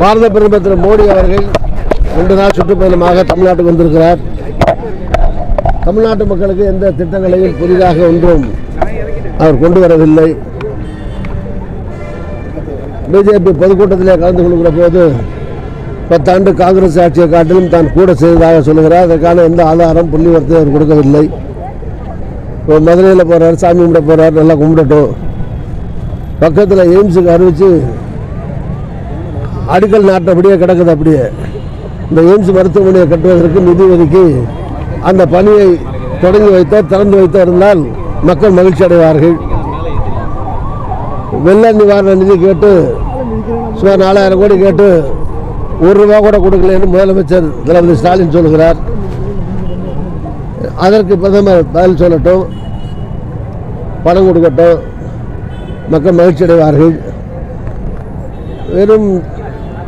பாரத பிரதமர் திரு மோடி அவர்கள் ரெண்டு நாள் சுற்றுப்பயணமாக தமிழ்நாட்டுக்கு வந்திருக்கிறார். தமிழ்நாட்டு மக்களுக்கு எந்த திட்டங்களையும் புதிதாக ஒன்றும் அவர் கொண்டு வரவில்லை. பிஜேபி பொதுக்கூட்டத்திலே கலந்து கொள்கிற போது பத்தாண்டு காங்கிரஸ் ஆட்சியை காட்டிலும் தான் கூட செய்ததாக சொல்லுகிறார். அதற்கான எந்த ஆதாரம் புள்ளிவரத்தை அவர் கொடுக்கவில்லை. இப்போ மதுரையில் போகிறார் சாமி கும்பிட போகிறார் நல்லா கும்பிடட்டும். பக்கத்தில் எய்ம்ஸுக்கு அறிவித்து அடிக்கல் நாட்டபடியே கிடக்குது அப்படியே. இந்த எய்ம்ஸ் மருத்துவமனையை கட்டுவதற்கு நிதி ஒதுக்கி அந்த பணியை தொடங்கி வைத்தோ திறந்து வைத்து இருந்தால் மக்கள் மகிழ்ச்சி அடைவார்கள். வெள்ள நிவாரண நிதி கேட்டு சுமார் நாலாயிரம் கோடி கேட்டு ஒரு ரூபா கூட கொடுக்கலன்னு முதலமைச்சர் தளபதி ஸ்டாலின் சொல்கிறார். அதற்கு பிரதமர் பதில் சொல்லட்டும் பணம் கொடுக்கட்டும் மக்கள் மகிழ்ச்சி அடைவார்கள் வெறும்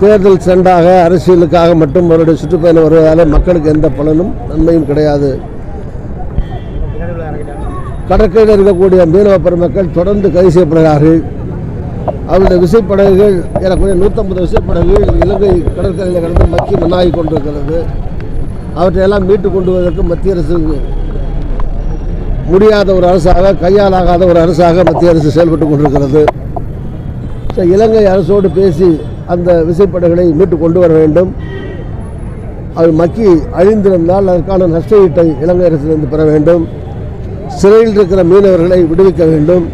தேர்தல் சென்றாக அரசியலுக்காக மட்டும் அவருடைய சுற்றுப்பயணம் வருவதால் மக்களுக்கு எந்த பலனும் நன்மையும் கிடையாது. கடற்கரையில் இருக்கக்கூடிய மீனவ பெருமக்கள் தொடர்ந்து கைது செய்யப்படுகிறார்கள். அவருடைய விசைப்படகுகள் ஏறக்குறைய நூற்றம்பது விசைப்படகுகள் இலங்கை கடற்கரையில் கடந்து மக்கி மண்ணாகி கொண்டிருக்கிறது. அவற்றையெல்லாம் மீட்டு கொண்டு வருவதற்கு மத்திய அரசு முடியாத ஒரு அரசாக கையாலாகாத ஒரு அரசாக மத்திய அரசு செயல்பட்டு கொண்டிருக்கிறது. ஸோ இலங்கை அரசோடு பேசி அந்த விசைப்படைகளை மீட்டு கொண்டு வர வேண்டும். அது மக்கி அழிந்திருந்தால் அதற்கான நஷ்டஈட்டை இலங்கை அரசிலிருந்து பெற வேண்டும். சிறையில் இருக்கிற மீனவர்களை விடுவிக்க வேண்டும்.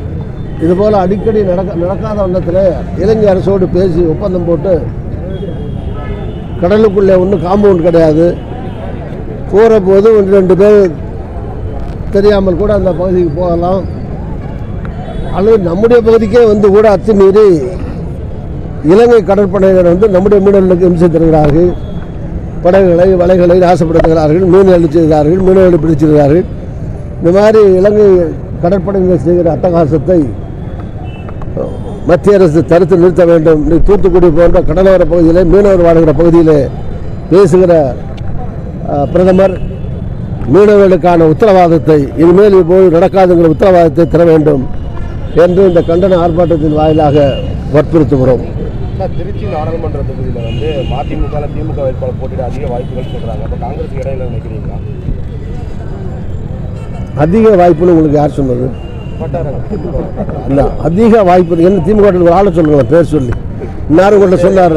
இதுபோல் அடிக்கடி நடக்க நடக்காத வண்ணத்தில் இலங்கை அரசோடு பேசி ஒப்பந்தம் போட்டு கடலுக்குள்ளே ஒன்றும் காம்பவுண்ட் கிடையாது. போகிற போது ஒன்று ரெண்டு பேர் தெரியாமல் கூட அந்த பகுதிக்கு போகலாம். அல்லது நம்முடைய பகுதிக்கே வந்து கூட அத்துமீறி இலங்கை கடற்படையினர் வந்து நம்முடைய மீனவர்களுக்கு இம்சை தருகிறார்கள். படகுகளை வலைகளை நாசப்படுத்துகிறார்கள் மீன் அழிச்சிருக்கிறார்கள் மீனவர்களை பிடிச்சிருக்கிறார்கள் இந்த மாதிரி இலங்கை கடற்படையினர் செய்கிற அட்டகாசத்தை மத்திய அரசு தடுத்து நிறுத்த வேண்டும். தூத்துக்குடி போன்ற கடலோர பகுதியிலே மீனவர் வாழ்கிற பகுதியிலே பேசுகிற பிரதமர் மீனவர்களுக்கான உத்தரவாதத்தை இனிமேல் போய் நடக்காதுங்கிற உத்தரவாதத்தை தர வேண்டும் என்று இந்த கண்டன ஆர்ப்பாட்டத்தின் வாயிலாக வற்புறுத்துகிறோம். திருச்சி நாடாளுமன்ற தொகுதியில் வந்து மதிமுக திமுக வேட்பாளர் போட்டியிட அதிக வாய்ப்புகள் சொல்றாங்க அப்போ காங்கிரஸ் இடையில நினைக்கிறீங்களா? அதிக வாய்ப்புன்னு உங்களுக்கு யார் சொன்னது? இல்லை அதிக வாய்ப்பு என்ன திமுக ஒரு ஆளை சொல்லுங்களேன் பேர் சொல்லி. உங்கள்கிட்ட சொன்னார்.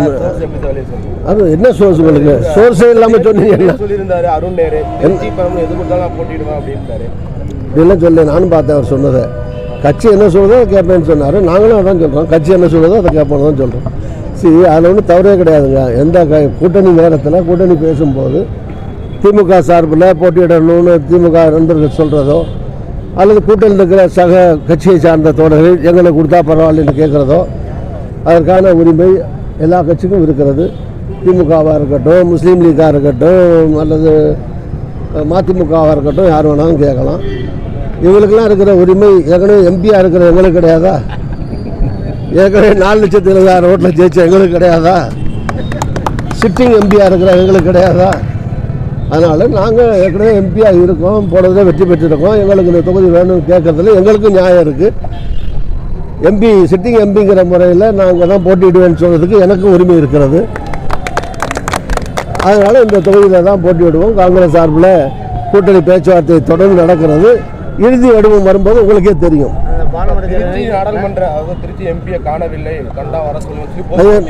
அது என்ன சோர்ஸ் உங்களுக்கு? சோர்ஸே இல்லாமல் சொன்னீங்கன்னா சொல்லியிருந்தாரு அருண் நேரு. திருச்சி பெரம்பலூர் எது கொடுத்தாலும் நான் போட்டிடுவேன் அப்படின்ட்டாரு. இப்படிலாம் சொல்லி நானும் பார்த்தேன் அவர் சொன்னதை. கட்சி என்ன சொல்றதோ அதை கேட்பேன்னு சொன்னார். நாங்களும் அதான் சொல்கிறோம் கட்சி என்ன சொல்றதோ அதை கேட்போம் தான் சொல்கிறோம் சரி அதில் ஒன்றும் தவறே கிடையாதுங்க. எந்த கூட்டணி நேரத்தில் கூட்டணி பேசும்போது திமுக சார்பில் போட்டியிடணும்னு திமுக நண்பர்கள் சொல்கிறதோ அல்லது கூட்டணியில் இருக்கிற சக கட்சியை சார்ந்த தோழர்கள் எங்களுக்கு கொடுத்தா பரவாயில்லன்னு கேட்குறதோ அதற்கான உரிமை எல்லா கட்சிக்கும் இருக்கிறது. திமுகவாக இருக்கட்டும் முஸ்லீம் லீக்காக இருக்கட்டும் அல்லது மதிமுகவாக இருக்கட்டும் யார் வேணாலும் கேட்கலாம். இவங்களுக்கெல்லாம் இருக்கிற உரிமை ஏற்கனவே எம்பியாக இருக்கிற எங்களுக்கு கிடையாதா? ஏற்கனவே நாலு லட்சத்தி இருபதாயிரம் ஓட்டில் ஜெயிச்ச எங்களுக்கு கிடையாதா? சிட்டிங் எம்பியாக இருக்கிற எங்களுக்கு கிடையாதா? அதனால் நாங்கள் ஏற்கனவே எம்பியாக இருக்கோம் போனதில் வெற்றி பெற்றிருக்கோம். எங்களுக்கு இந்த தொகுதி வேணும்னு கேட்கறதுல எங்களுக்கும் நியாயம் இருக்குது எம்பி சிட்டிங் எம்பிங்கிற முறையில் நாங்கள் தான் போட்டியிடுவேன்னு சொல்கிறதுக்கு எனக்கும் உரிமை இருக்கிறது. அதனால் இந்த தொகுதியில் தான் போட்டியிடுவோம். காங்கிரஸ் சார்பில் கூட்டணி பேச்சுவார்த்தை தொடர்ந்து நடக்கிறது. இறுதி வடிவம் வரும்போது உங்களுக்கே தெரியும்.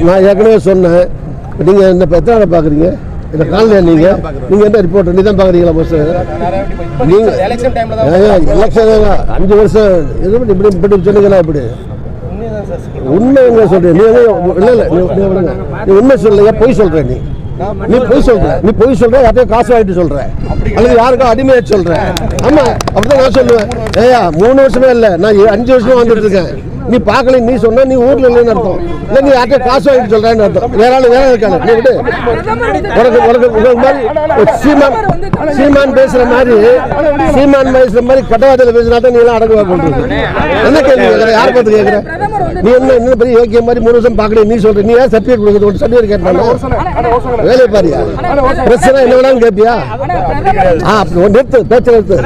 நான் ஏற்கனவே சொன்னேன். நீங்கள் இந்த எத்தனை பார்க்குறீங்க? இந்த காலையில் நீங்கள் நீங்கள் என்ன ரிப்போர்ட் நீ தான் பார்க்குறீங்களா ஃபஸ்ட்டு நீங்க- எலெக்ஷன் அஞ்சு வருஷம் இது இப்படி இப்படி சொன்னீங்களா இப்படி சொல்றேன். உண்மை எங்க சொல்றீங்க நீ இல்ல இல்ல நீ- உண்மை சொல்லலையா பொய் சொல்ற நீ. நீ பொய் சொல்ற. நீ பொய் சொல்ற யார்ட்டையும் காசு வாங்கிட்டு சொல்ற. அல்லது யாருக்கும் அடிமையா சொல்ற. ஆமா அப்படிதான் நான் சொல்லுவேன். ஏயா மூணு வருஷமே இல்ல. நான் அஞ்சு வருஷமா வந்துட்டு இருக்கேன். நீ பார்க்கல நீ சொன்ன நீ ஊர்ல இல்லைன்னு அர்த்தம். இல்ல நீ யார்கிட்ட காசு வாங்கிட்டு சொல்றேன்னு அர்த்தம். வேற ஆள் வேற இருக்காங்க நீ விட்டு உனக்கு உனக்கு உங்களுக்கு மாதிரி சீமான் சீமான் பேசுற மாதிரி சீமான் பேசுற மாதிரி கட்டவாதத்தில் பேசினா தான் நீ எல்லாம் அடங்குவா பண்றது என்ன கேள்வி கேட்கற? யார் பார்த்து கேட்கற? நீ என்ன என்ன பெரிய யோக்கிய மாதிரி மூணு வருஷம் பார்க்கல நீ சொல்ற. நீ ஏன் சர்டிஃபிகேட் கொடுக்குறது? ஒரு சர்டிஃபிகேட் கேட்டானா? வேலையை பாரியா பிரச்சனை என்ன வேணாலும் கேட்பியா ஆ நிறுத்து பேச்சு நிறுத்து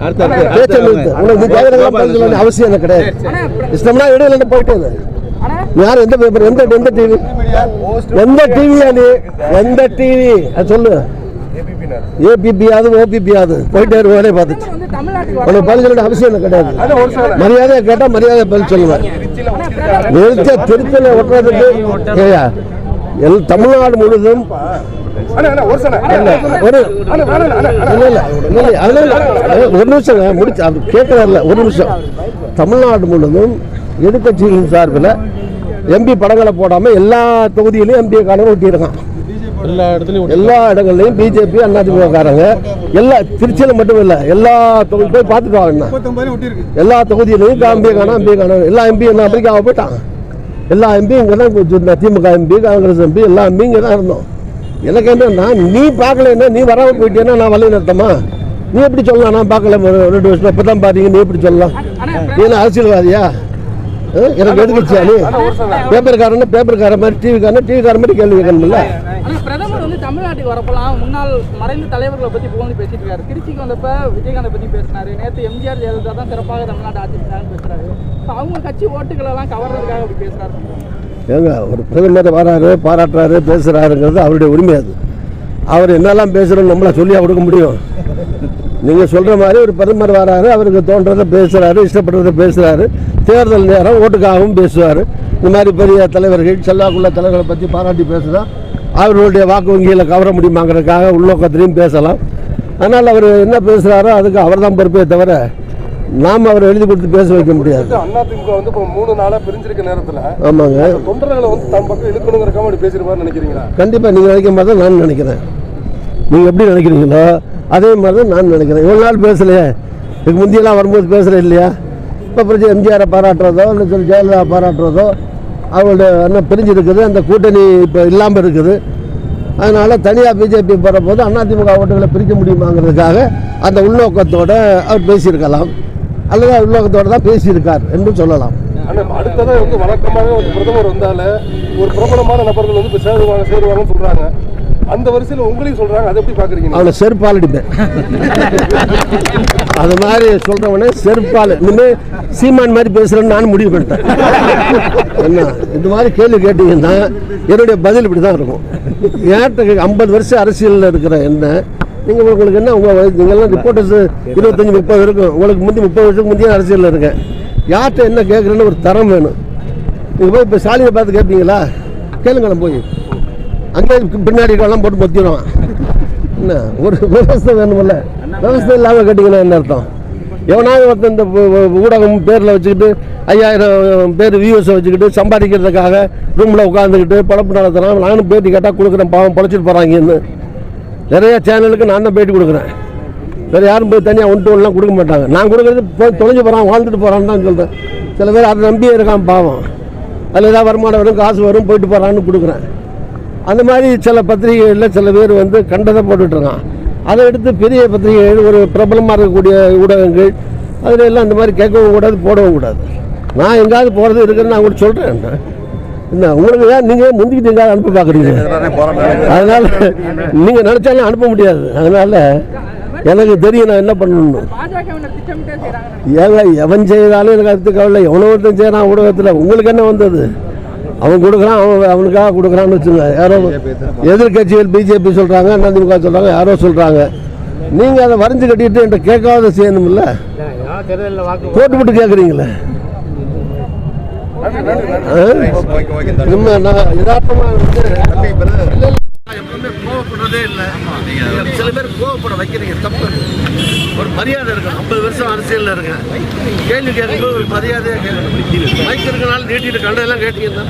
பேச்ச நிறுத்து உனக்கு பதில் அவசியம் எனக்கு கிடையாது. இஷ்டம்னா இடையில போயிட்டு இரு. யார் எந்த பேப்பர் எந்த எந்த டிவி எந்த டிவியா நீ எந்த டிவி சொல்லு. ஏபிபி அது ஓபிபி அது போயிட்டே வேலையை வந்து தமிழ்நாட்டுக்கு உனக்கு பதில் சொல்ல அவசியம் எனக்கு கிடையாது. மரியாதையை கேட்டால் மரியாதை பதில் சொல்லுவேன் நிறுத்த திருத்தலை ஒட்டுறதுக்கு எல் தமிழ்நாடு முழுதும் ஒரு நிமிஷம் முடிச்சு அவர் கேட்கறதில்ல ஒரு நிமிஷம். தமிழ்நாடு முழுவதும் எதிர்கட்சிகளின் சார்பில் எம்பி படங்களை போடாம எல்லா தொகுதியிலையும் எம்பி காரணம் ஒட்டியிருக்கான். எல்லா இடத்துலயும் எல்லா இடங்கள்லையும் பிஜேபி அதிமுககாரங்க எல்லா திருச்சியில் மட்டும் இல்லை எல்லா தொகுதி போய் பார்த்துட்டு வாங்க எல்லா தொகுதியிலையும் எம்பி காணும் எம்பி காணும். எல்லா எம்பி என்ன அமெரிக்காவை போயிட்டான். எல்லா எம்பியும் இங்கே தான் திமுக எம்பி காங்கிரஸ் எம்பி எல்லா எம்பி இங்கே தான் இருந்தோம். எனக்கு என்னன்னா நீ பார்க்கலன்னா நீ வராம போயிட்டேன்னா நான் வழி நடத்தமா நீ எப்படி சொல்லலாம்? நான் பார்க்கல ரெண்டு வருஷம் இப்போ தான் பாத்தீங்க நீ எப்படி சொல்லலாம்? நீ என்ன அரசியல்வாதியா? எனக்கு எதுக்குச்சியா நீ? பேப்பர்காரன் பேப்பர்கார மாதிரி டிவிக்காரன் டிவிக்கார மாதிரி கேள்வி கேட்கணும்ல? பிரதமர் வந்து தமிழ்நாட்டுக்கு வரப்போலாம் முன்னாள் மறைந்த தலைவர்களை பத்தி புகழ்ந்து பேசிட்டு இருக்காரு. திருச்சிக்கு வந்தப்ப விஜயகாந்தை பத்தி பேசினாரு. நேத்து எம்ஜிஆர் ஜெயலலிதா தான் சிறப்பாக தமிழ்நாடு ஆட்சி செஞ்சாங்கன்னு பேசுறாரு. அவங்க கட்சி ஓட்டுகளை எல்லாம் கவர்றதுக்காக அப்படி பேசுறாரு. ஏங்க ஒரு பிரதமர் வராரு பாராட்டுறாரு பேசுகிறாருங்கிறது அவருடைய உரிமை அது. அவர் என்னெல்லாம் பேசுகிறோம் நம்மளை சொல்லியாக கொடுக்க முடியும்? நீங்கள் சொல்கிற மாதிரி ஒரு பிரதமர் வராரு அவருக்கு தோன்றதை பேசுகிறாரு இஷ்டப்படுறதை பேசுகிறாரு தேர்தல் நேரம் ஓட்டுக்காகவும் பேசுவார். இந்த மாதிரி பெரிய தலைவர்கள் செல்லாக்குள்ள தலைவர்களை பற்றி பாராட்டி பேசுனா அவர்களுடைய வாக்கு வங்கியில் கவர முடியுமாங்கிறதுக்காக உள்நோக்கத்திலையும் பேசலாம். அதனால் அவர் என்ன பேசுகிறாரோ அதுக்கு அவர் தான் பொறுப்பே தவிர நாம் அவர் எழுதி கொடுத்து பேச வைக்க முடியாது. அதிமுக வந்து இப்போ மூணு நாளா பிரிஞ்சிருக்க நேரத்துல ஆமாங்க. தொண்டர்களை வந்து தம் பக்கம் இழுக்கணுங்கிறக்காம அப்படி பேசிருப்பாருன்னு நினைக்கிறீங்களா? கண்டிப்பாக நீங்கள் நினைக்கிற மாதிரி தான் நான் நினைக்கிறேன். நீங்கள் எப்படி நினைக்கிறீங்களோ அதே மாதிரி தான் நான் நினைக்கிறேன். இவ்வளோ நாள் பேசலையே. இதுக்கு முந்தியெல்லாம் வரும்போது பேசுகிறேன் இல்லையா? இப்போ பிரச்சனை எம்ஜிஆரை பாராட்டுறதோ இல்லை சொல்லி ஜெயலலிதா பாராட்டுறதோ அவங்களுடைய என்ன பிரிஞ்சிருக்குது அந்த கூட்டணி இப்போ இல்லாமல் இருக்குது. அதனால் தனியாக பிஜேபி போகிற போது அதிமுக ஓட்டுகளை பிரிக்க முடியுமாங்கிறதுக்காக அந்த உள்நோக்கத்தோட அவர் பேசியிருக்கலாம். அல்லது உள்நோக்கத்தோடு தான் பேசியிருக்கார் என்று சொல்லலாம். ஆனா அடுத்ததா வந்து வழக்கமாவே வந்து பிரதமர் வந்தால ஒரு பிரபலமான நபர்கள் வந்து சேருவாங்க சேருவாங்கன்னு சொல்றாங்க. அந்த வரிசையில உங்களையும் சொல்றாங்க அதை எப்படி பாக்குறீங்க? அவனை செருப்பால் அடிப்பேன். அது மாதிரி சொல்றவனே செருப்பால். இனிமே சீமான் மாதிரி பேசுறேன்னு நான் முடிவு பண்ணிட்டேன். என்ன இந்த மாதிரி கேள்வி கேட்டீங்கன்னா என்னுடைய பதில் இப்படி தான் இருக்கும் ஏன்ட்ட ஐம்பது வருஷம் அரசியலில் இருக்கிற என்ன நீங்கள் உங்களுக்கு என்ன உங்கள் வயசு நீங்கள்லாம் ரிப்போர்ட்டர்ஸ் இருபத்தஞ்சி முப்பது இருக்கும் உங்களுக்கு முந்தி முப்பது வருஷத்துக்கு முந்தைய அரசியலில் இருக்கேன். யார்கிட்ட என்ன கேட்குறேன்னு ஒரு தரம் வேணும். நீங்கள் போய் இப்போ ஸ்டாலினை பார்த்து கேட்பீங்களா கேளுங்களேன் போய். அங்கே பின்னாடி எல்லாம் போட்டு பொத்திடும் என்ன? ஒரு விவசாய வேணுமில்ல விவசாயம் இல்லாமல் கேட்டிங்கன்னா என்ன அர்த்தம்? எவனாவது ஒருத்தன் இந்த ஊடகம் பேரில் வச்சுக்கிட்டு ஐயாயிரம் பேர் வியூஸை வச்சுக்கிட்டு சம்பாதிக்கிறதுக்காக ரூமில் உட்காந்துக்கிட்டு பழப்பு நடத்துகிறான் நானும் பேட்டி கேட்டால் கொடுக்குறேன். பாவம் பழச்சிட்டு போகிறாங்கன்னு நிறைய சேனலுக்கு நான் தான் பேட்டி கொடுக்குறேன். வேறு யாரும் போய் தனியாக ஒன்று ஒன்றுலாம் கொடுக்க மாட்டாங்க. நான் கொடுக்குறது போய் தொலைஞ்சு போகிறான் வாழ்ந்துட்டு போகிறான்னு தான் சொல்கிறேன் சில பேர் அதை நம்பியே இருக்கான் பாவம். அதில் ஏதாவது வருமானம் வரும் காசு வரும் போயிட்டு போகிறான்னு கொடுக்குறேன். அந்த மாதிரி சில பத்திரிகைகளில் சில பேர் வந்து கண்டதை போட்டுட்ருக்கான் அதை எடுத்து பெரிய பத்திரிகைகள் ஒரு பிரபலமாக இருக்கக்கூடிய ஊடகங்கள் அதில் எல்லாம் இந்த மாதிரி கேட்கவும் கூடாது போடவும் கூடாது. நான் எங்கேயாவது போகிறது இருக்குதுன்னு நான் கூட சொல்கிறேன் என்ன உங்களுக்கு ஏன் நீங்கள் முந்திக்கிட்டு எங்கேயாவது அனுப்ப பார்க்குறீங்க? அதனால் நீங்கள் நினச்சாலும் அனுப்ப முடியாது. அதனால் எனக்கு தெரியும் நான் என்ன செய்யறாங்க ஏங்க எவன் செய்தாலும் எனக்கு அடுத்து கவலை எவனோ ஒருத்தன் செய்யறான் ஊடகத்தில். உங்களுக்கு என்ன வந்தது? அவன் கொடுக்குறான் அவன் அவனுக்காக கொடுக்குறான்னு வச்சுங்க. யாரோ எதிர்கட்சிகள் பிஜேபி சொல்கிறாங்க அதிமுக சொல்கிறாங்க யாரோ சொல்கிறாங்க நீங்கள் அதை வரைஞ்சு கட்டிட்டு என்கிட்ட கேட்காத செய்யணும்ல? போட்டு போட்டு கேட்குறீங்களே? நம்ம நான் யதார்த்தமாக வந்து எப்பவுமே கோவப்படுறதே இல்லை. சில பேர் கோவப்பட வைக்கிறீங்க தப்பு ஒரு மரியாதை இருக்கணும் ஐம்பது வருஷம் அரசியலில் இருக்கேன் கேள்வி கேட்கும்போது ஒரு மரியாதையாக கேட்கணும் மைக் இருக்கனால நீட்டிட்டு கண்டெல்லாம் கேட்டீங்கன்னா